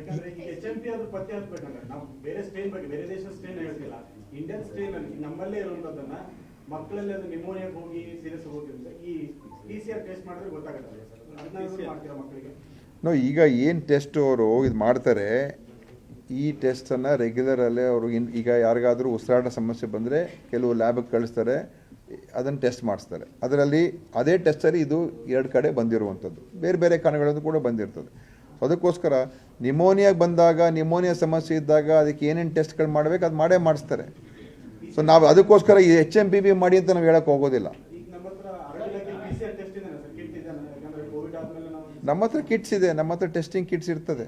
ಯಾಕಂದ್ರೆ ಈಗ H M P ಅದು ಪತ್ತೆ ಹತ್ಬೇಕಂದ್ರೆ ನಾವು ಬೇರೆ ಸ್ಟ್ರೈನ್ ಬಗ್ಗೆ ಬೇರೆ ದೇಶದ ಸ್ಟ್ರೈನ್ ಹೇಳ್ತಿಲ್ಲ. ಇಂಡಿಯನ್ ಸ್ಟ್ರೈನ್ ಅಲ್ಲಿ ನಮ್ಮಲ್ಲೇ ಇರುವಂತದನ್ನ ಮಕ್ಕಳಲ್ಲಿ ಅದು ನಿಮೋನಿಯಾಗ ಹೋಗಿ ಸೀರಿಯಸ್ ಹೋಗಿರುತ್ತೆ ಈ ಪಿ ಸಿ ಆರ್ ಟೆಸ್ಟ್ ಮಾಡಿದ್ರೆ ಗೊತ್ತಾಗತ್ತಲ್ಲ ಸರ್ ಅದನ್ನ ಮಾಡ್ತೀರಾ ಮಕ್ಕಳಿಗೆ? ನೋ ಈಗ ಏನು ಟೆಸ್ಟ್ ಅವರು ಇದು ಮಾಡ್ತಾರೆ ಈ ಟೆಸ್ಟನ್ನು ರೆಗ್ಯುಲರಲ್ಲೇ ಅವರು ಇನ್ ಈಗ ಯಾರಿಗಾದರೂ ಉಸಿರಾಟ ಸಮಸ್ಯೆ ಬಂದರೆ ಕೆಲವು ಲ್ಯಾಬಿಗೆ ಕಳಿಸ್ತಾರೆ ಅದನ್ನು ಟೆಸ್ಟ್ ಮಾಡಿಸ್ತಾರೆ. ಅದರಲ್ಲಿ ಅದೇ ಟೆಸ್ಟಲ್ಲಿ ಇದು ಎರಡು ಕಡೆ ಬಂದಿರುವಂಥದ್ದು ಬೇರೆ ಬೇರೆ ಕಣಗಳಲ್ಲೂ ಕೂಡ ಬಂದಿರ್ತದೆ. ಅದಕ್ಕೋಸ್ಕರ ನಿಮೋನಿಯಾಗೆ ಬಂದಾಗ, ನಿಮೋನಿಯಾ ಸಮಸ್ಯೆ ಇದ್ದಾಗ ಅದಕ್ಕೆ ಏನೇನು ಟೆಸ್ಟ್ಗಳು ಮಾಡಬೇಕು ಅದು ಮಾಡೇ ಮಾಡಿಸ್ತಾರೆ. ಸೊ ನಾವು ಅದಕ್ಕೋಸ್ಕರ ಈ ಎಚ್ ಎಂ ಬಿ ಬಿ ಮಾಡಿ ಅಂತ ನಾವು ಹೇಳೋಕ್ಕೆ ಹೋಗೋದಿಲ್ಲ. ನಮ್ಮ ಹತ್ರ ಕಿಟ್ಸ್ ಇದೆ, ನಮ್ಮ ಹತ್ರ ಟೆಸ್ಟಿಂಗ್ ಕಿಟ್ಸ್ ಇರ್ತದೆ.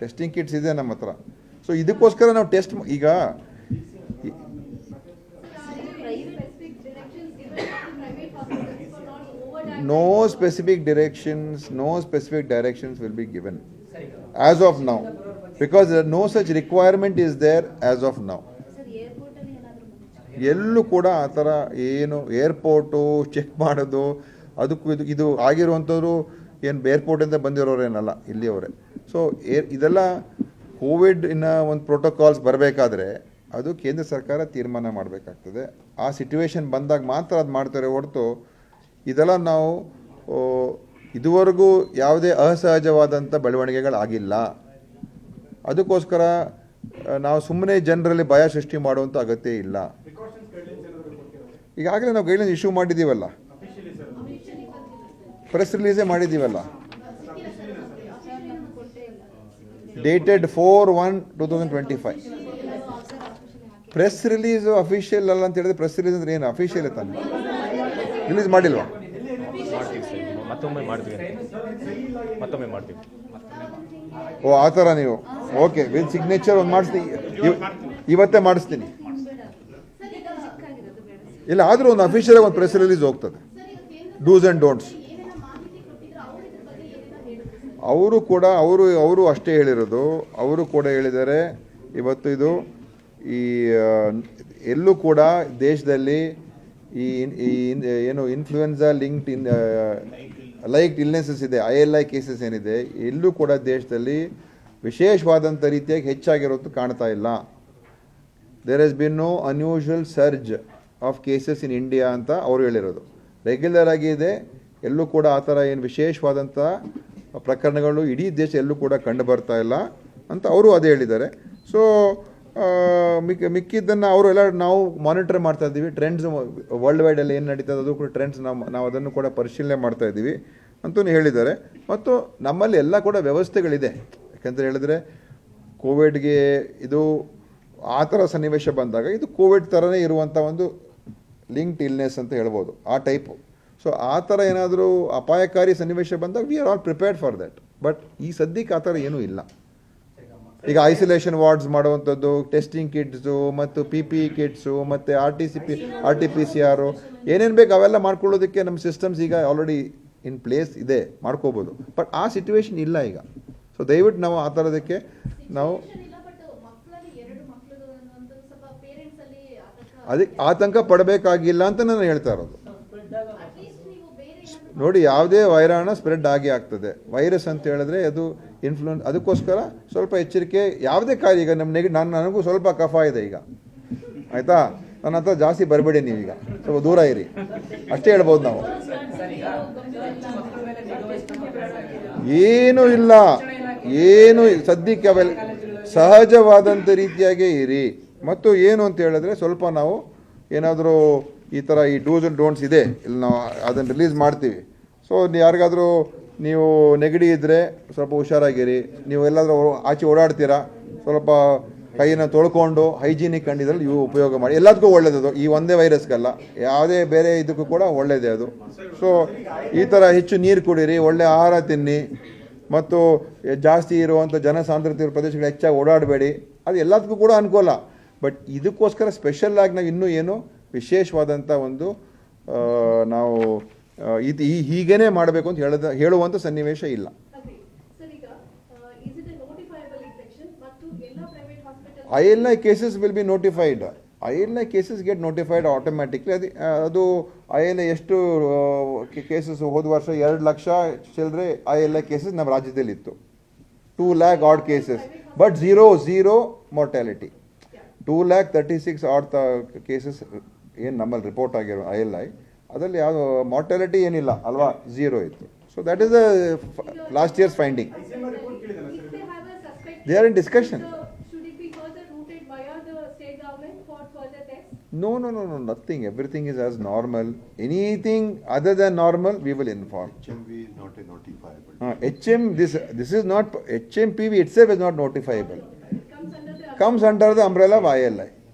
ಟೆಸ್ಟಿಂಗ್ ಕಿಟ್ಸ್ ಇದೆ ನಮ್ಮ ಹತ್ರ. ಸೊ ಇದಕ್ಕೋಸ್ಕರ ನಾವು ಟೆಸ್ಟ್ ಈಗ no specific directions no specific directions will be given as of now. Is there as of now sir airport ಅಲ್ಲಿ ಏನಾದ್ರು ಎಲ್ಲೂ ಕೂಡ ಆ ಥರ ಏನು ಏರ್ಪೋರ್ಟು ಚೆಕ್ ಮಾಡೋದು, ಅದಕ್ಕೂ ಇದು ಇದು ಆಗಿರುವಂಥವ್ರು ಏನು ಏರ್ಪೋರ್ಟಿಂದ ಬಂದಿರೋರೇನಲ್ಲ ಇಲ್ಲಿಯವರೇ. ಸೊ ಏರ್ ಇದೆಲ್ಲ ಕೋವಿಡ್ ಇನ್ನ ಒಂದು ಪ್ರೋಟೋಕಾಲ್ಸ್ ಬರಬೇಕಾದ್ರೆ ಅದು ಕೇಂದ್ರ ಸರ್ಕಾರ ತೀರ್ಮಾನ ಮಾಡಬೇಕಾಗ್ತದೆ. ಆ ಸಿಚುವೇಶನ್ ಬಂದಾಗ ಮಾತ್ರ ಅದು ಮಾಡ್ತಾರೆ ಹೊರತು ಇದೆಲ್ಲ ನಾವು ಇದುವರೆಗೂ ಯಾವುದೇ ಅಸಹಜವಾದಂಥ ಬೆಳವಣಿಗೆಗಳಾಗಿಲ್ಲ. ಅದಕ್ಕೋಸ್ಕರ ನಾವು ಸುಮ್ಮನೆ ಜನರಲ್ಲಿ ಭಯ ಸೃಷ್ಟಿ ಮಾಡುವಂಥ ಅಗತ್ಯ ಇಲ್ಲ. ಈಗಾಗಲೇ ನಾವು ಗೈಡ್ಲೈನ್ಸ್ ಇಶ್ಯೂ ಮಾಡಿದ್ದೀವಲ್ಲ. ಪ್ರೆಸ್ ರಿಲೀಸೇ ಮಾಡಿದ್ದೀವಲ್ಲ. Dated four one two thousand twenty five. Press release official ಅಲ್ಲ ಅಂತ ಹೇಳಿದ್ರೆ ಪ್ರೆಸ್ ರಿಲೀಸ್ ಅಂದ್ರೆ ಏನು? ಅಫಿಷಿಯಲ್ ತಾನೆ ರಿಲೀಸ್ ಮಾಡಿಲ್ವಾ? ಮತ್ತೊಮ್ಮೆ ಮಾಡ್ತೀವಿ ಓ, ಆ ಥರ ನೀವು. ಓಕೆ ವಿತ್ ಸಿಗ್ನೇಚರ್ ಒಂದು ಮಾಡಿಸ್ತೀನಿ. ಇವ್- ಇವತ್ತೇ ಮಾಡಿಸ್ತೀನಿ. ಇಲ್ಲ, ಆದರೂ ಒಂದು ಅಫಿಷಿಯಲ್ ಒಂದು ಪ್ರೆಸ್ ರಿಲೀಸ್ ಹೋಗ್ತದೆ. ಡೂಸ್ ಆ್ಯಂಡ್ ಡೋಂಟ್ಸ್ ಅವರು ಕೂಡ, ಅವರು ಅವರು ಅಷ್ಟೇ ಹೇಳಿರೋದು. ಅವರು ಕೂಡ ಹೇಳಿದ್ದಾರೆ. ಇವತ್ತು ಇದು ಈ ಎಲ್ಲೂ ಕೂಡ ದೇಶದಲ್ಲಿ ಈ ಏನು influenza linked in like illnesses ಇದೆ ಐ ಎಲ್ ಐ ಕೇಸಸ್ ಏನಿದೆ ಎಲ್ಲೂ ಕೂಡ ದೇಶದಲ್ಲಿ ವಿಶೇಷವಾದಂಥ ರೀತಿಯಾಗಿ ಹೆಚ್ಚಾಗಿರೋದು ಕಾಣ್ತಾ ಇಲ್ಲ. There has been no unusual surge of cases in India ಅಂತ ಅವರು ಹೇಳಿರೋದು. ರೆಗ್ಯುಲರ್ ಆಗಿ ಇದೆ, ಎಲ್ಲೂ ಕೂಡ ಆ ಥರ ಏನು ವಿಶೇಷವಾದಂಥ ಪ್ರಕರಣಗಳು ಇಡೀ ದೇಶ ಎಲ್ಲೂ ಕೂಡ ಕಂಡು ಬರ್ತಾ ಇಲ್ಲ ಅಂತ ಅವರು ಅದೇ ಹೇಳಿದ್ದಾರೆ. ಸೊ ಮಿಕ್ಕ ಮಿಕ್ಕಿದ್ದನ್ನು ಅವರು ಎಲ್ಲ ನಾವು ಮಾನಿಟರ್ ಮಾಡ್ತಾ ಇದ್ದೀವಿ. ಟ್ರೆಂಡ್ಸ್ ವರ್ಲ್ಡ್ ವೈಡಲ್ಲಿ ಏನು ನಡೀತದೆ ಅದು ಕೂಡ ಟ್ರೆಂಡ್ಸ್ ನಾವು ನಾವು ಅದನ್ನು ಕೂಡ ಪರಿಶೀಲನೆ ಮಾಡ್ತಾ ಇದ್ದೀವಿ ಅಂತಲೂ ಹೇಳಿದ್ದಾರೆ. ಮತ್ತು ನಮ್ಮಲ್ಲಿ ಎಲ್ಲ ಕೂಡ ವ್ಯವಸ್ಥೆಗಳಿದೆ. ಯಾಕೆಂದರೆ ಹೇಳಿದ್ರೆ, ಕೋವಿಡ್ಗೆ ಇದು ಆ ಥರ ಸನ್ನಿವೇಶ ಬಂದಾಗ ಇದು ಕೋವಿಡ್ ಥರನೇ ಇರುವಂಥ ಒಂದು ಲಿಂಕ್ಡ್ ಇಲ್ನೆಸ್ ಅಂತ ಹೇಳ್ಬೋದು, ಆ ಟೈಪು ಸೊ ಆ ಥರ ಏನಾದರೂ ಅಪಾಯಕಾರಿ ಸನ್ನಿವೇಶ ಬಂದಾಗ we are all prepared for that but ಈ ಸದ್ಯಕ್ಕೆ ಆ ಥರ ಏನೂ ಇಲ್ಲ. ಈಗ ಐಸೋಲೇಷನ್ ವಾರ್ಡ್ಸ್ ಮಾಡುವಂಥದ್ದು ಟೆಸ್ಟಿಂಗ್ ಕಿಟ್ಸು ಮತ್ತು ಪಿ ಪಿ ಇ ಕಿಟ್ಸು ಮತ್ತು R T C P R T P C R ಏನೇನು ಬೇಕು ಅವೆಲ್ಲ ಮಾಡ್ಕೊಳ್ಳೋದಕ್ಕೆ ನಮ್ಮ ಸಿಸ್ಟಮ್ಸ್ ಈಗ ಆಲ್ರೆಡಿ ಇನ್ ಪ್ಲೇಸ್ ಇದೆ ಮಾಡ್ಕೋಬೋದು. ಬಟ್ ಆ ಸಿಚುವೇಶನ್ ಇಲ್ಲ ಈಗ. ಸೊ ದಯವಿಟ್ಟು ನಾವು ಆ ಥರದಕ್ಕೆ ನಾವು ಅದಕ್ಕೆ ಆತಂಕ ಪಡಬೇಕಾಗಿಲ್ಲ ಅಂತ ನಾನು ಹೇಳ್ತಾ ಇರೋದು ಅಟ್ಲೀಸ್ಟ್ ನೀವು ಬೇರೆ ಏನಾದ್ರು ನೋಡಿ, ಯಾವುದೇ ವೈರಾಣು ಸ್ಪ್ರೆಡ್ ಆಗಿ ಆಗ್ತದೆ. ವೈರಸ್ ಅಂತ ಹೇಳಿದ್ರೆ ಅದು ಇನ್ಫ್ಲೂಯೆನ್ಸ್ ಅದಕ್ಕೋಸ್ಕರ ಸ್ವಲ್ಪ ಎಚ್ಚರಿಕೆ, ಯಾವುದೇ ಕಾರ್ಯ ಈಗ ನಮ್ಮ ನೆಗೆ, ನಾನು, ನನಗೂ ಸ್ವಲ್ಪ ಕಫ ಇದೆ ಈಗ. ಆಯ್ತಾ? ನನ್ನ ಹತ್ರ ಜಾಸ್ತಿ ಬರಬೇಡಿ ನೀವೀಗ. ಸ್ವಲ್ಪ ದೂರ ಇರಿ. ಅಷ್ಟೇ ಹೇಳ್ಬೋದು ನಾವು. ಏನೂ ಇಲ್ಲ. ಏನು ಸದ್ಯಕ್ಕೆ ಅವೆಲ್ಲ ಸಹಜವಾದಂಥ ರೀತಿಯಾಗೇ ಇರಿ. ಮತ್ತು ಏನು ಅಂತ ಹೇಳಿದ್ರೆ ಸ್ವಲ್ಪ ನಾವು ಏನಾದರೂ ಈ ಥರ ಈ ಡೂಸ್ ಆ್ಯಂಡ್ ಡೋಂಟ್ಸ್ ಇದೆ. ಇಲ್ಲಿ ನಾವು ಅದನ್ನು ರಿಲೀಸ್ ಮಾಡ್ತೀವಿ. ಸೊ ಯಾರಿಗಾದರೂ ನೀವು ನೆಗಡಿ ಇದ್ದರೆ ಸ್ವಲ್ಪ ಹುಷಾರಾಗಿರಿ. ನೀವು ಎಲ್ಲಾದರೂ ಆಚೆ ಓಡಾಡ್ತೀರಾ, ಸ್ವಲ್ಪ ಕೈಯನ್ನು ತೊಳ್ಕೊಂಡು ಹೈಜೀನಿಕ್ ಕಂಡಿದ್ರಲ್ಲಿ ಇವು ಉಪಯೋಗ ಮಾಡಿ. ಎಲ್ಲದಕ್ಕೂ ಒಳ್ಳೆಯದು ಈ ಒಂದೇ ವೈರಸ್ಗಲ್ಲ. ಯಾವುದೇ ಬೇರೆ ಇದಕ್ಕೂ ಕೂಡ ಒಳ್ಳೆಯದೇ ಅದು. ಸೊ ಈ ಥರ ಹೆಚ್ಚು ನೀರು ಕುಡೀರಿ, ಒಳ್ಳೆ ಆಹಾರ ತಿನ್ನಿ. ಮತ್ತು ಜಾಸ್ತಿ ಇರುವಂಥ ಜನಸಾಂದ್ರತೆ ಇರೋ ಪ್ರದೇಶಗಳು ಹೆಚ್ಚಾಗಿ ಓಡಾಡಬೇಡಿ. ಅದು ಎಲ್ಲದಕ್ಕೂ ಕೂಡ ಅನುಕೂಲ. ಬಟ್ ಇದಕ್ಕೋಸ್ಕರ ಸ್ಪೆಷಲ್ ಆಗಿ ನಾವು ಇನ್ನೂ ಏನು ವಿಶೇಷವಾದಂಥ ಒಂದು ನಾವು ಇದು ಈ ಹೀಗೇನೆ ಮಾಡಬೇಕು ಅಂತ ಹೇಳದ ಹೇಳುವಂಥ ಸನ್ನಿವೇಶ ಇಲ್ಲ. I L I cases will be notified I L I cases get notified automatically ಅದು ಅದು ಐ ಎಲ್ ಐ ಎಷ್ಟು ಕೇಸಸ್ ಹೋದ ವರ್ಷ ಎರಡು ಲಕ್ಷ ಚಿಲ್ಲರೆ ಐ ಎಲ್ ಐ ಕೇಸಸ್ ನಮ್ಮ ರಾಜ್ಯದಲ್ಲಿ ಇತ್ತು 2 lakh odd cases, but zero, zero mortality. Yeah. Two lakh thirty six odd cases ಏನು ನಮ್ಮಲ್ಲಿ ರಿಪೋರ್ಟ್ ಆಗಿರೋ ಐ ಎಲ್ ಐ ಅದರಲ್ಲಿ ಯಾವ ಮಾರ್ಟಾಲಿಟಿ ಏನಿಲ್ಲ ಅಲ್ವಾ ಝೀರೋ ಇತ್ತು so that is the last years finding they are in discussion? No no no no nothing everything is as normal anything other than normal we will inform HMV is not a notifiable. H M this this is not H M P V it's is not notifiable comes under the the. comes under the umbrella of ILI.